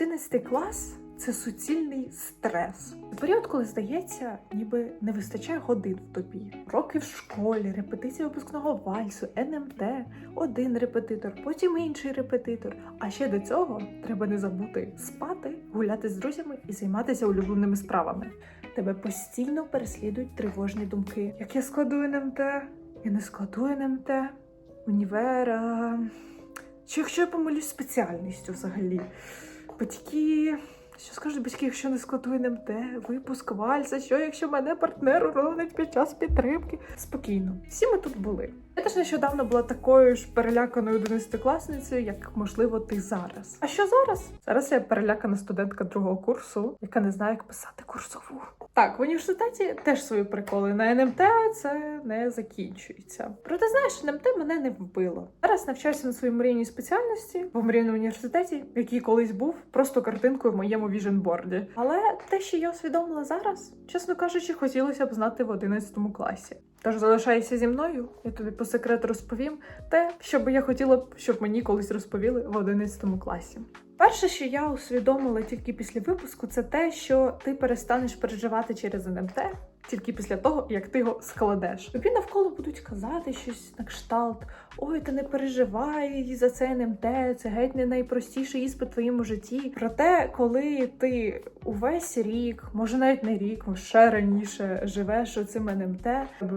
11 клас це суцільний стрес. Період, коли здається, ніби не вистачає годин в тобі. Роки в школі, репетиція випускного вальсу, НМТ, один репетитор, потім інший репетитор. А ще до цього треба не забути спати, гуляти з друзями і займатися улюбленими справами. Тебе постійно переслідують тривожні думки. Як я складу НМТ? Я не складу НМТ, універ. а, Чи якщо я помилюсь спеціальністю взагалі? Батьки. Що скажуть батьки, якщо не складу НМТ, випуск вальса, що якщо мене партнер уронить під час підтримки? Спокійно, всі ми тут були. Я теж нещодавно була такою ж переляканою 11-класницею, як можливо ти зараз. А що зараз? Зараз я перелякана студентка другого курсу, яка не знає, як писати курсову. Так, в університеті теж свої приколи. На НМТ це не закінчується. Проте, знаєш, НМТ мене не вбило. Зараз навчаюся на своїй мрійній спеціальності в мрійному університеті, який колись був просто картинкою в моєму віженборді. Але те, що я усвідомила зараз, чесно кажучи, хотілося б знати в 11 класі. Тож залишайся зі мною, я тобі по секрету розповім те, що би я хотіла б, щоб мені колись розповіли в 11 класі. Перше, що я усвідомила тільки після випуску, це те, що ти перестанеш переживати через НМТ тільки після того, як ти його складеш. Тобі навколо будуть казати щось на кшталт: ой, ти не переживай за це НМТ, це геть не найпростіший іспит в твоєму житті. Проте, коли ти увесь рік, може навіть не рік, ще раніше живеш оцим НМТ,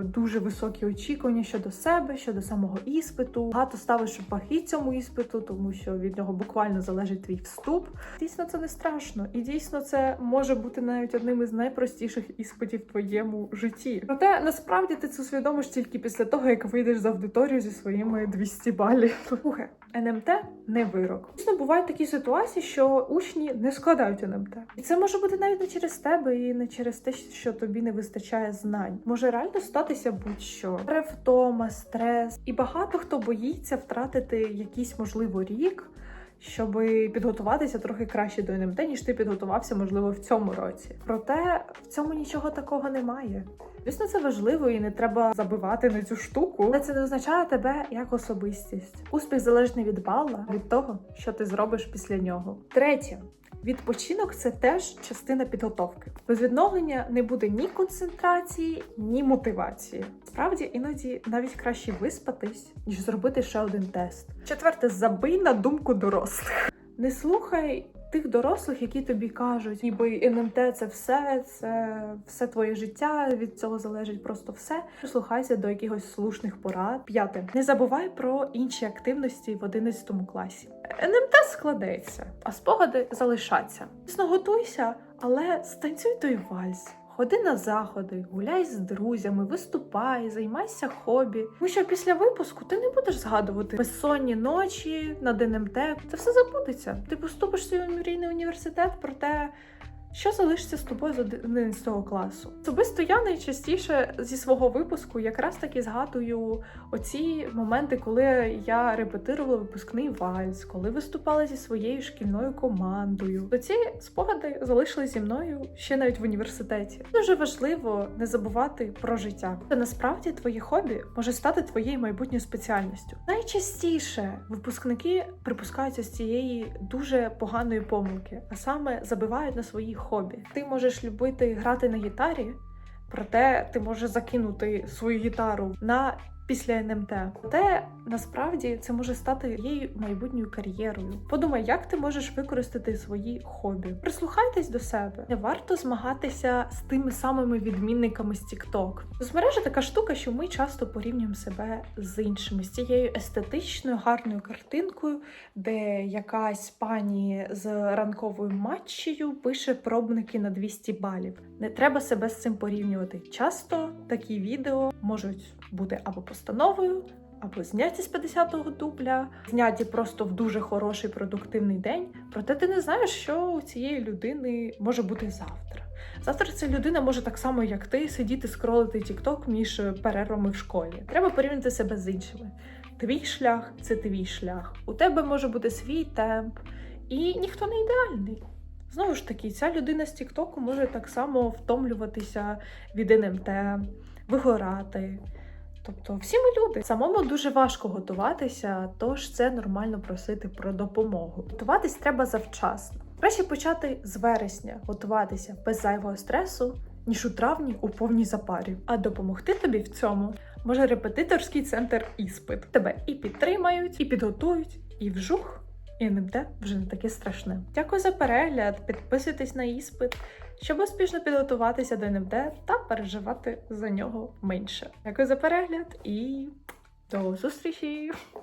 дуже високі очікування щодо себе, щодо самого іспиту. Багато ставиш ваги цьому іспиту, тому що від нього буквально залежить твій вступ. Дійсно, це не страшно, і дійсно це може бути навіть одним із найпростіших іспитів в твоєму житті. Проте насправді ти це усвідомиш тільки після того, як вийдеш з аудиторію зі своїми 200 балів. Слухай, НМТ не вирок. Дійсно, бувають такі ситуації, що учні не складають НМТ, і це може бути навіть не через тебе і не через те, що тобі не вистачає знань. Може реально статися будь-що перевтома, стрес, і багато хто боїться втратити якийсь можливо рік. Щоб підготуватися трохи краще до НМТ, ніж ти підготувався, можливо, в цьому році. Проте в цьому нічого такого немає. Звісно, це важливо і не треба забивати на цю штуку, але це не означає тебе як особистість. Успіх залежний від бала, від того, що ти зробиш після нього. Третє. Відпочинок це теж частина підготовки. Без відновлення не буде ні концентрації, ні мотивації. Справді іноді навіть краще виспатись, ніж зробити ще один тест. Четверте, забий на думку дорослих. Не слухай тих дорослих, які тобі кажуть, ніби НМТ це все, це все твоє життя. Від цього залежить просто все. Прислухайся до якихось слушних порад. П'яте, не забувай про інші активності в 11 класі. НМТ складеться, а спогади залишаться. Звісно, готуйся, але станцюй той вальс. Ходи на заходи, гуляй з друзями, виступай, займайся хобі. Тому що після випуску ти не будеш згадувати безсонні ночі на ДНМТ. Це все забудеться. Ти поступиш в свій мрійний університет, проте що залишиться з тобою з 11 класу? Особисто я найчастіше зі свого випуску якраз таки згадую оці моменти, коли я репетирувала випускний вальс, коли виступала зі своєю шкільною командою. То ці спогади залишились зі мною ще навіть в університеті. Дуже важливо не забувати про життя. Та насправді твоє хобі може стати твоєю майбутньою спеціальністю. Найчастіше випускники припускаються з цієї дуже поганої помилки, а саме забивають на свої хобі. Ти можеш любити грати на гітарі, проте ти можеш закинути свою гітару на після НМТ. Проте насправді це може стати її майбутньою кар'єрою. Подумай, як ти можеш використати свої хобі. Прислухайтесь до себе. Не варто змагатися з тими самими відмінниками з TikTok. Соцмережа така штука, що ми часто порівнюємо себе з іншими з цією естетичною гарною картинкою, де якась пані з ранковою матчею пише пробники на 200 балів. Не треба себе з цим порівнювати. Часто такі відео можуть бути або постановою, або зняті з 50-го дубля, зняті просто в дуже хороший продуктивний день. Проте ти не знаєш, що у цієї людини може бути завтра. Завтра ця людина може так само, як ти, сидіти скролити TikTok між перервами в школі. Треба порівняти себе з іншими. Твій шлях це твій шлях. У тебе може бути свій темп, і ніхто не ідеальний. Знову ж таки, ця людина з Тіктоку може так само втомлюватися від НМТ, вигорати. Тобто, всі ми люди. Самому дуже важко готуватися, тож це нормально просити про допомогу. Готуватись треба завчасно. Краще почати з вересня готуватися без зайвого стресу, ніж у травні у повній запарі. А допомогти тобі в цьому може репетиторський центр іспит. Тебе і підтримають, і підготують, і вжух. І НМТ вже не таке страшне. Дякую за перегляд. Підписуйтесь на іспит, щоб успішно підготуватися до НМТ та переживати за нього менше. Дякую за перегляд і до зустрічі!